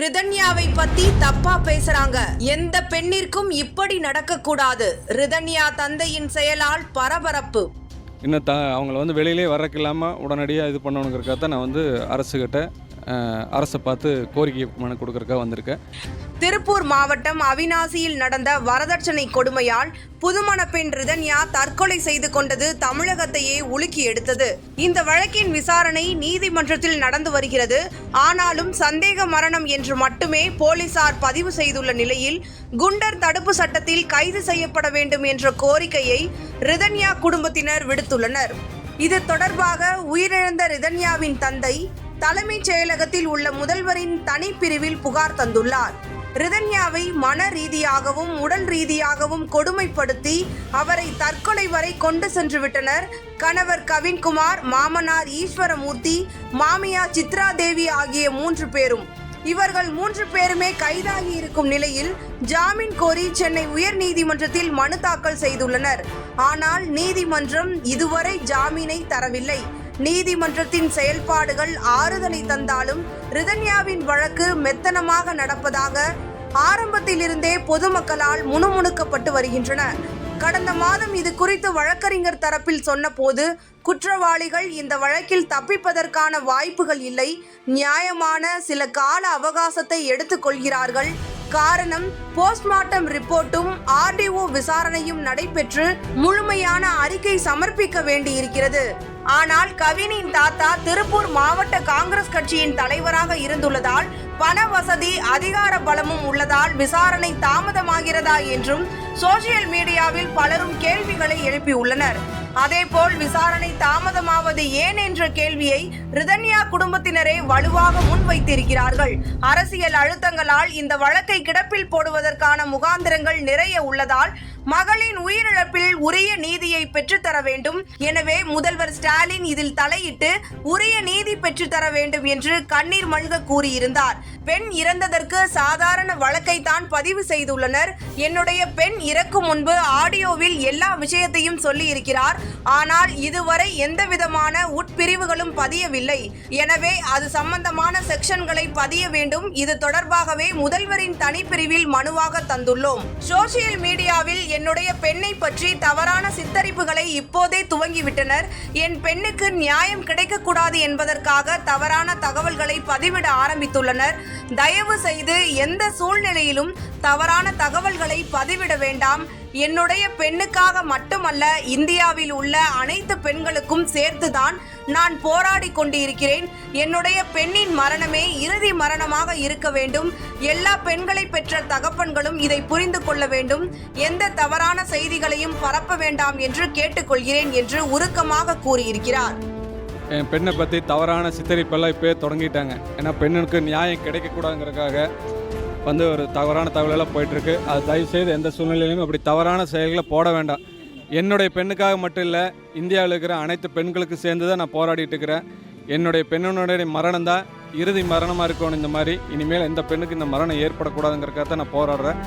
ரிதன்யாவை பத்தி தப்பா பேசுறாங்க. எந்த பெண்ணிற்கும் இப்படி நடக்க கூடாது ரிதன்யா தந்தையின் செயலால் பரபரப்பு. இன்னும் த அவங்கள வந்து வெளியிலே வரக்கு இல்லாமல் உடனடியாக இது பண்ணணுங்கிறக்காக தான் நான் வந்து அரசுக்கிட்ட அரசை பார்த்து கோரிக்கை மனு கொடுக்கறக்காக வந்திருக்கேன். திருப்பூர் மாவட்டம் அவினாசியில் நடந்த வரதட்சணை கொடுமையால் புதுமண பெண் ரிதன்யா தற்கொலை செய்து கொண்டது தமிழகத்தையே உலுக்கி எடுத்தது. இந்த வழக்கின் விசாரணை நீதிமன்றத்தில் நடந்து வருகிறது. ஆனாலும் சந்தேக மரணம் என்று மட்டுமே போலீசார் பதிவு செய்துள்ள நிலையில் குண்டர் தடுப்பு சட்டத்தில் கைது செய்யப்பட வேண்டும் என்ற கோரிக்கையை ரிதன்யா குடும்பத்தினர் விடுத்துள்ளனர். இது தொடர்பாக உயிரிழந்த ரிதன்யாவின் தந்தை தலைமைச் செயலகத்தில் உள்ள முதல்வரின் தனிப்பிரிவில் புகார் தந்துள்ளார். ரிதன்யாவை மன ரீதியாகவும் உடல் ரீதியாகவும் கொடுமைப்படுத்தி அவரை தற்கொலை வரை கொண்டு சென்று விட்டனர். கணவர் கவின்குமார் மாமனார் ஈஸ்வரமூர்த்தி மாமியார் சித்ரா தேவி ஆகிய மூன்று பேரும். இவர்கள் மூன்று பேருமே கைதாகி இருக்கும் நிலையில் ஜாமீன் கோரி சென்னை உயர்நீதிமன்றத்தில் மனு தாக்கல் செய்துள்ளனர். ஆனால் நீதிமன்றம் இதுவரை ஜாமீனை தரவில்லை. நீதிமன்றத்தின் செயல்பாடுகள் ஆறுதலை தந்தாலும் ரிதன்யாவின் வழக்கு மெத்தனமாக நடப்பதாக ஆரம்பத்திலிருந்தே பொதுமக்களால் முணுமுணுக்கப்பட்டு வருகின்றன கடந்த மாதம் இது குறித்து வழக்கறிஞர் தரப்பில் சொன்னபோது குற்றவாளிகள் இந்த வழக்கில் தப்பிப்பதற்கான வாய்ப்புகள் இல்லை நியாயமான சில கால அவகாசத்தை எடுத்துக்கொள்கிறார்கள் காரணம் போஸ்ட்மார்ட்டம் ரிப்போர்ட்டும் ஆர்டிஓ விசாரணையும் நடைபெற்று முழுமையான அறிக்கை சமர்ப்பிக்க வேண்டியிருக்கிறது. ஆனால் கவினின் தாத்தா திருப்பூர் மாவட்ட காங்கிரஸ் கட்சியின் தலைவராக இருந்துள்ளதால் பண வசதி அதிகார பலமும் உள்ளதால் விசாரணை தாமதமாகிறதா என்றும் சோசியல் மீடியாவில் பலரும் கேள்விகளை எழுப்பியுள்ளனர். அதேபோல் விசாரணை தாமதமாவது ஏன் என்ற கேள்வியை ரிதன்யா குடும்பத்தினரே வலுவாக முன்வைத்திருக்கிறார்கள். அரசியல் அழுத்தங்களால் இந்த வழக்கை கிடப்பில் போடுவதற்கான முகாந்திரங்கள் நிறைய உள்ளதால் மகளின் உயிரிழப்பில் உரிய நீதியை பெற்றுத்தர வேண்டும். எனவே முதல்வர் ஸ்டாலின் இதில் தலையிட்டு உரிய நீதி பெற்றுத்தர வேண்டும் என்று கண்ணீர் மல்க கூறியிருந்தார். பெண் இறந்ததற்கு சாதாரண வழக்கை தான் பதிவு செய்துள்ளனர். என்னுடைய பெண் இறக்கும் முன்பு ஆடியோவில் எல்லா விஷயத்தையும் சொல்லி இருக்கிறார் ஆனால் இதுவரை எந்தவிதமான உட்பிரிவுகளும் பதியவில்லை. எனவே அது சம்பந்தமான செக்ஷன்களை பதிய வேண்டும். இது தொடர்பாகவே முதல்வரின் தனிப்பிரிவில் மனுவாக தந்துள்ளோம். சோசியல் மீடியாவில் என்னுடைய பெண்ணை பற்றி தவறான சித்தரிப்புகளை இப்போதே துவங்கிவிட்டனர். என் பெண்ணுக்கு நியாயம் கிடைக்கக்கூடாது என்பதற்காக தவறான தகவல்களை பதிவிட ஆரம்பித்துள்ளனர். தயவு செய்து எந்த சூழ்நிலையிலும் தவறான தகவல்களை பதிவிட வேண்டாம். என்னுடைய பெண்ணுக்காக மட்டுமல்ல இந்தியாவில் உள்ள அனைத்து பெண்களுக்கும் சேர்த்துதான் நான் போராடி கொண்டிருக்கிறேன். என்னுடைய பெண்ணின் மரணமே இறுதி மரணமாக இருக்க வேண்டும். எல்லா பெண்களை பெற்ற தகப்பன்களும் இதை புரிந்து கொள்ள வேண்டும். எந்த தவறான செய்திகளையும் பரப்ப வேண்டாம் என்று கேட்டுக்கொள்கிறேன் என்று உருக்கமாக கூறியிருக்கிறார். என் பெண்ணை பற்றி தவறான சித்தரிப்பெல்லாம் இப்போயே தொடங்கிட்டாங்க. ஏன்னா பெண்ணுக்கு நியாயம் கிடைக்கக்கூடாதுங்கிறதுக்காக வந்து ஒரு தவறான தகவலெல்லாம் போயிட்டுருக்கு. அது தயவுசெய்து எந்த சூழ்நிலையிலும் அப்படி தவறான செயல்களை போட வேண்டாம். என்னுடைய பெண்ணுக்காக மட்டும் இல்லை இந்தியாவில் இருக்கிற அனைத்து பெண்களுக்கு சேர்ந்து தான் நான் போராடிட்டு இருக்கிறேன். என்னுடைய பெண்ணுடைய மரணம் தான் இறுதி மரணமாக இருக்கணும் இந்த மாதிரி. இனிமேல் எந்த பெண்ணுக்கு இந்த மரணம் ஏற்படக்கூடாதுங்கிறக்காக தான் நான் போராடுறேன்.